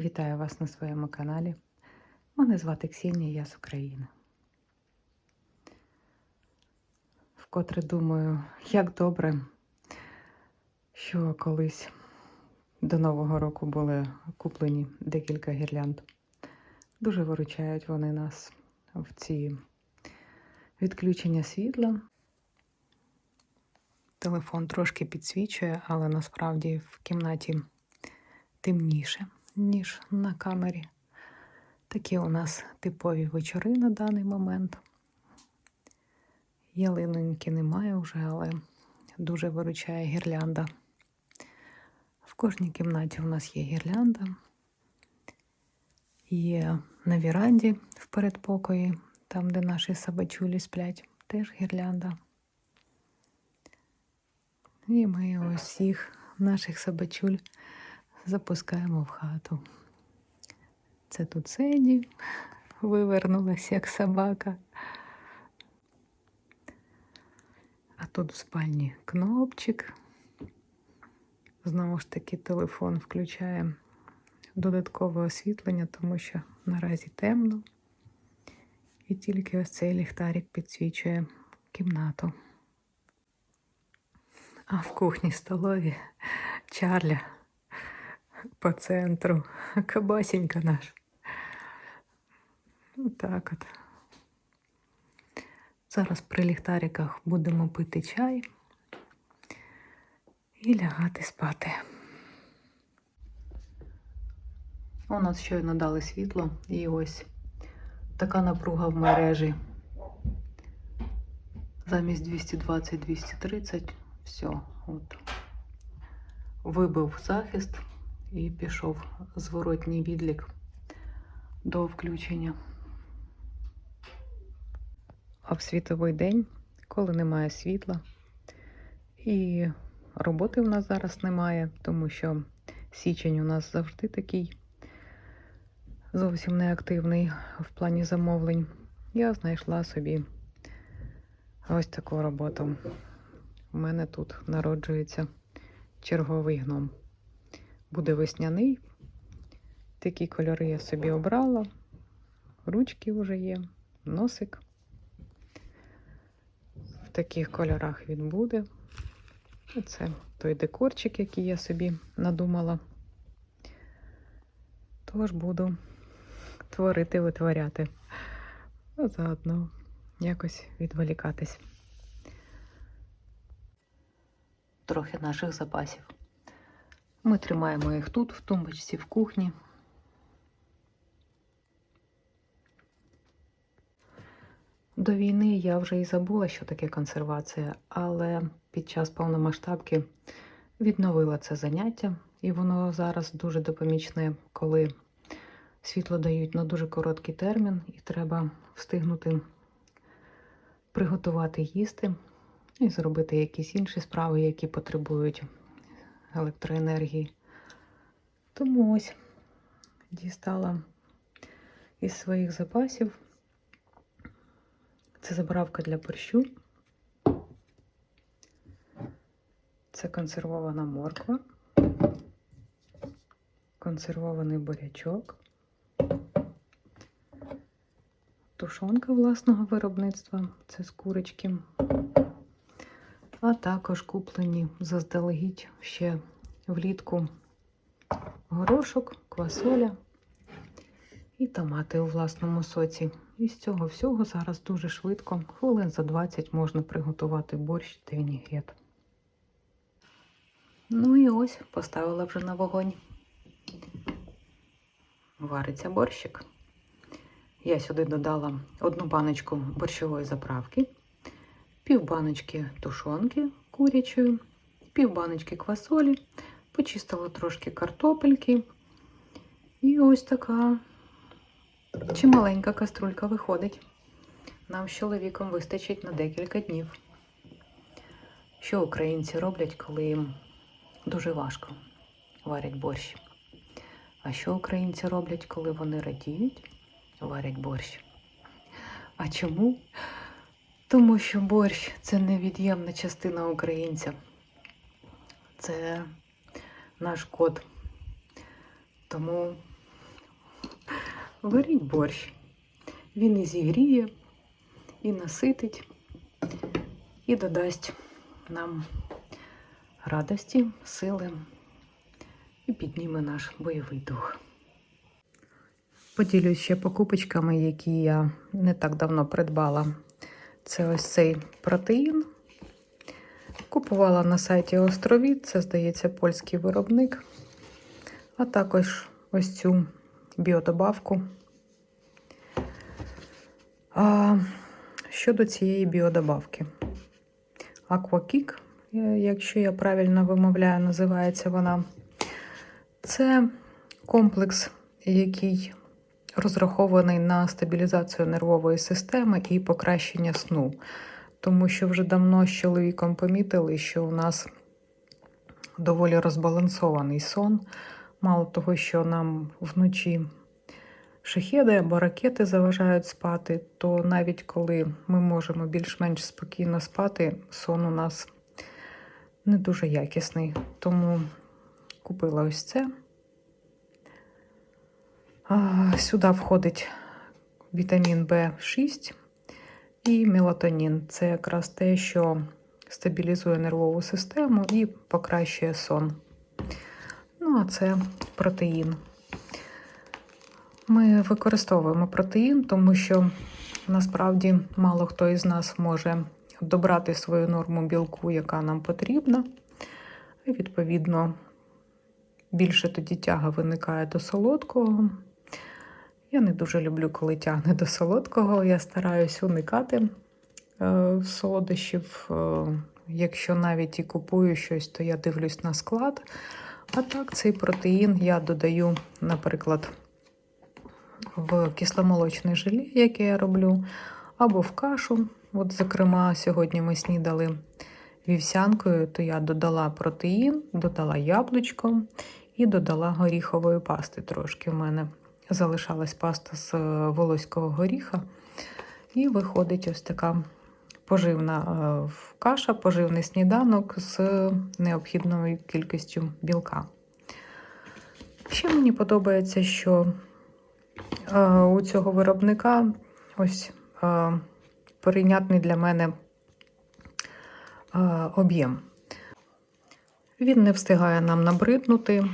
Вітаю вас на своєму каналі. Мене звати Ксенія, я з України. Вкотре думаю, як добре, що колись до Нового року були куплені декілька гірлянд. Дуже виручають вони нас в ці відключення світла. Телефон трошки підсвічує, але насправді в кімнаті темніше, ніж на камері. Такі у нас типові вечори на даний момент. Ялиноньки немає вже, але дуже виручає гірлянда. В кожній кімнаті у нас є гірлянда. Є на віранді в передпокої, там, де наші собачулі сплять, теж гірлянда. І ми ось їх, наших собачуль, запускаємо в хату. Це тут Седі вивернулася, як собака. А тут в спальні кнопчик. Знову ж таки, телефон включає додаткове освітлення, тому що наразі темно. І тільки ось цей ліхтарик підсвічує кімнату. А в кухні столові Чарля по центру. Кабасенька наш. Так от. Зараз при ліхтариках будемо пити чай і лягати спати. У нас щойно дали світло і ось така напруга в мережі. Замість 220-230 все, от. Вибив захист і пішов зворотній відлік до включення. А в світовий день, коли немає світла, і роботи в нас зараз немає, тому що січень у нас завжди такий зовсім неактивний в плані замовлень. Я знайшла собі ось таку роботу. У мене тут народжується черговий гном. Буде весняний. Такі кольори я собі обрала. Ручки вже є, носик. В таких кольорах він буде. Це той декорчик, який я собі надумала. Тож буду творити, витворяти. Заодно якось відволікатись. Трохи наших запасів. Ми тримаємо їх тут, в тумбочці, в кухні. До війни я вже і забула, що таке консервація, але під час повномасштабки відновила це заняття, і воно зараз дуже допомічне, коли світло дають на дуже короткий термін, і треба встигнути приготувати їсти і зробити якісь інші справи, які потребують електроенергії. Тому ось дістала із своїх запасів. Це заправка для борщу. Це консервована морква, консервований бурячок, тушонка власного виробництва, це з курочки, а також куплені заздалегідь ще влітку горошок, квасоля і томати у власному соці. І з цього всього зараз дуже швидко, хвилин за 20 можна приготувати борщ та вінігрет. Ну і ось поставила вже на вогонь. Вариться борщик. Я сюди додала одну баночку борщової заправки, пів баночки тушонки курячої, пів баночки квасолі, почистила трошки картопельки. І ось така чималенька каструлька виходить. Нам з чоловіком вистачить на декілька днів. Що українці роблять, коли їм дуже важко варять борщ? А що українці роблять, коли вони радіють, варять борщ? А чому? Тому що борщ це невід'ємна частина українця. Це наш код. Тому варіть борщ. Він і зігріє, і наситить, і додасть нам радості, сили і підніме наш бойовий дух. Поділюсь ще покупочками, які я не так давно придбала. Це ось цей протеїн. Купувала на сайті Островід, це, здається, польський виробник. А також ось цю біодобавку. А, щодо цієї біодобавки. Aquakick, е, якщо я правильно вимовляю, називається вона. Це комплекс, який розрахований на стабілізацію нервової системи і покращення сну. Тому що вже давно з чоловіком помітили, що у нас доволі розбалансований сон. Мало того, що нам вночі шахеди або ракети заважають спати, то навіть коли ми можемо більш-менш спокійно спати, сон у нас не дуже якісний. Тому купила ось це. Сюди входить вітамін В6 і мелатонін. Це якраз те, що стабілізує нервову систему і покращує сон. Ну, а це протеїн. Ми використовуємо протеїн, тому що насправді мало хто із нас може добрати свою норму білку, яка нам потрібна. І, відповідно, більше тоді тяга виникає до солодкого. Я не дуже люблю, коли тягне до солодкого. Я стараюсь уникати е, солодощів. Е, якщо навіть і купую щось, то я дивлюсь на склад. А так, цей протеїн я додаю, наприклад, в кисломолочне желе, яке я роблю, або в кашу. От, зокрема, сьогодні ми снідали вівсянкою, то я додала протеїн, додала яблучко і додала горіхової пасти трошки. У мене залишалась паста з е, волоського горіха. І виходить ось така поживна е, каша, поживний сніданок з необхідною кількістю білка. Ще мені подобається, що е, у цього виробника ось прийнятний для мене об'єм. Він не встигає нам набриднути.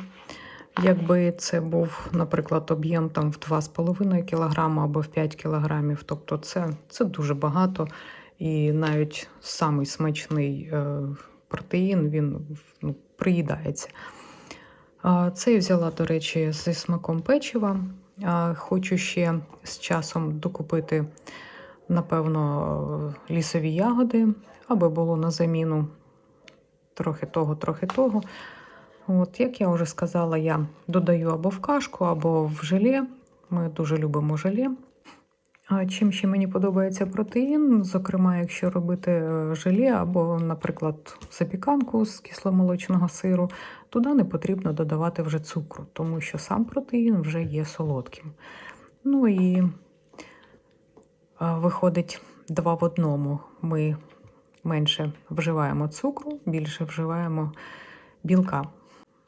Якби це був, наприклад, об'єм там в 2,5 кг або в 5 кг, тобто це це дуже багато. І навіть самий смачний е, протеїн він ну, приїдається. Це я взяла, до речі, зі смаком печива. Хочу ще з часом докупити, напевно, лісові ягоди, аби було на заміну трохи того, трохи того. От, Як я вже сказала, я додаю або в кашку, або в желе. Ми дуже любимо желе. А чим ще мені подобається протеїн, зокрема, якщо робити е, желе або, наприклад, запіканку з кисломолочного сиру, туди не потрібно додавати вже цукру, тому що сам протеїн вже є солодким. Ну і виходить два в одному. Ми менше вживаємо цукру, більше вживаємо білка.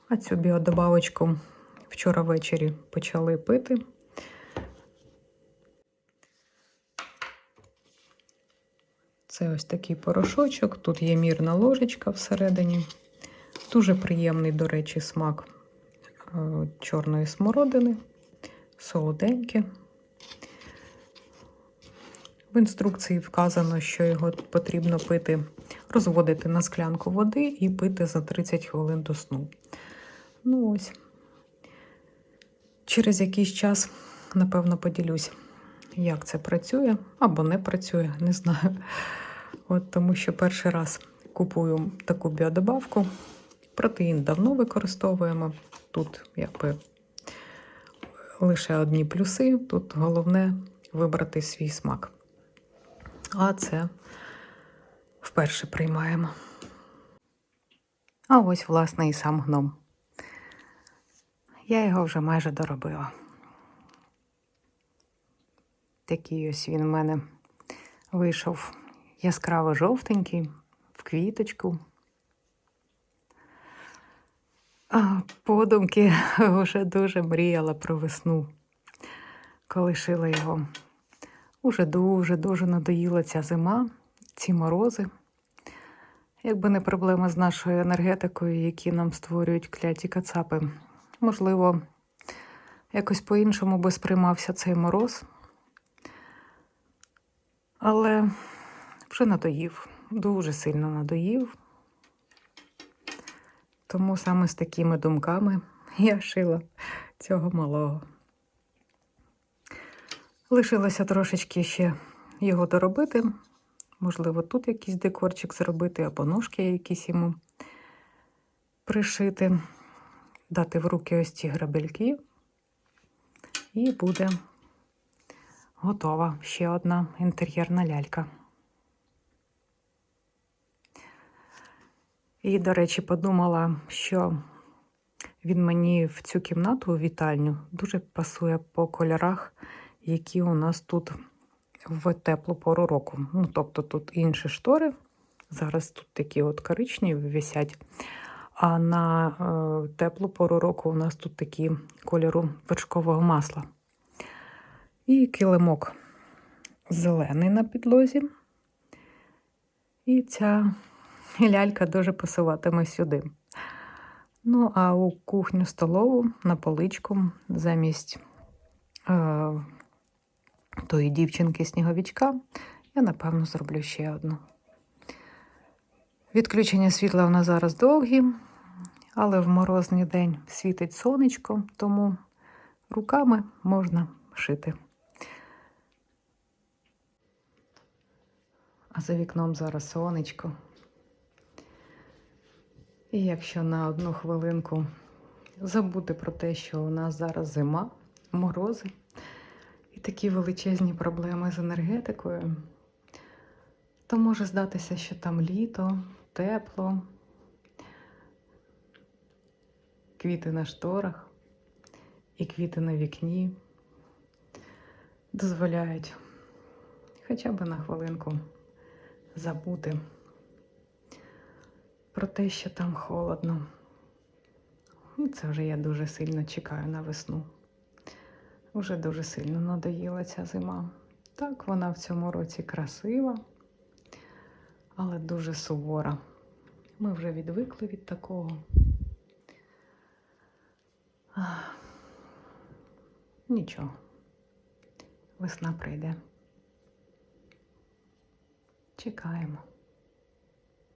А цю біодобавочку вчора ввечері почали пити. Це ось такий порошочок, тут є мірна ложечка всередині. Дуже приємний, до речі, смак е, чорної смородини, солоденьке. В інструкції вказано, що його потрібно пити, розводити на склянку води і пити за 30 хвилин до сну. Ну ось. Через якийсь час, напевно, поділюсь, як це працює або не працює, не знаю. От Тому що перший раз купую таку біодобавку. Протеїн давно використовуємо. Тут якби лише одні плюси. Тут головне вибрати свій смак. А це вперше приймаємо. А ось, власне, і сам гном. Я його вже майже доробила. Такий ось він в мене вийшов яскраво жовтенький, в квіточку. Подумки вже дуже мріяла про весну. коли шила його. Уже дуже-дуже надоїла ця зима, ці морози. Якби не проблеми з нашою енергетикою, які нам створюють кляті кацапи. Можливо, якось по-іншому би сприймався цей мороз. Але вже надоїв, дуже сильно надоїв. Тому саме з такими думками я шила цього малого. Лишилося трошечки ще його доробити. Можливо, тут якийсь декорчик зробити, або ножки якісь йому пришити, дати в руки ось ці грабельки, і буде готова ще одна інтер'єрна лялька. І, до речі, подумала, що він мені в цю кімнату, у вітальню, дуже пасує по кольорах, які у нас тут в теплу пору року. Ну, тобто тут інші штори. Зараз тут такі от коричневі висять. А на е, теплу пору року у нас тут такі кольору вершкового масла. І килимок зелений на підлозі. І ця лялька дуже пасуватиме сюди. Ну, а у кухню столову на поличку замість е, тої дівчинки сніговичка я, напевно, зроблю ще одну. Відключення світла в нас зараз довгі, але в морозний день світить сонечко, тому руками можна шити. А за вікном зараз сонечко. І якщо на одну хвилинку забути про те, що у нас зараз зима, морози і такі величезні проблеми з енергетикою, то може здатися, що там літо, тепло, квіти на шторах і квіти на вікні дозволяють хоча б на хвилинку забути про те, що там холодно. Ну, Це вже я дуже сильно чекаю на весну. Уже дуже сильно надоїла ця зима. Так, вона в цьому році красива, але дуже сувора. Ми вже відвикли від такого. Нічого. Весна прийде. Чекаємо.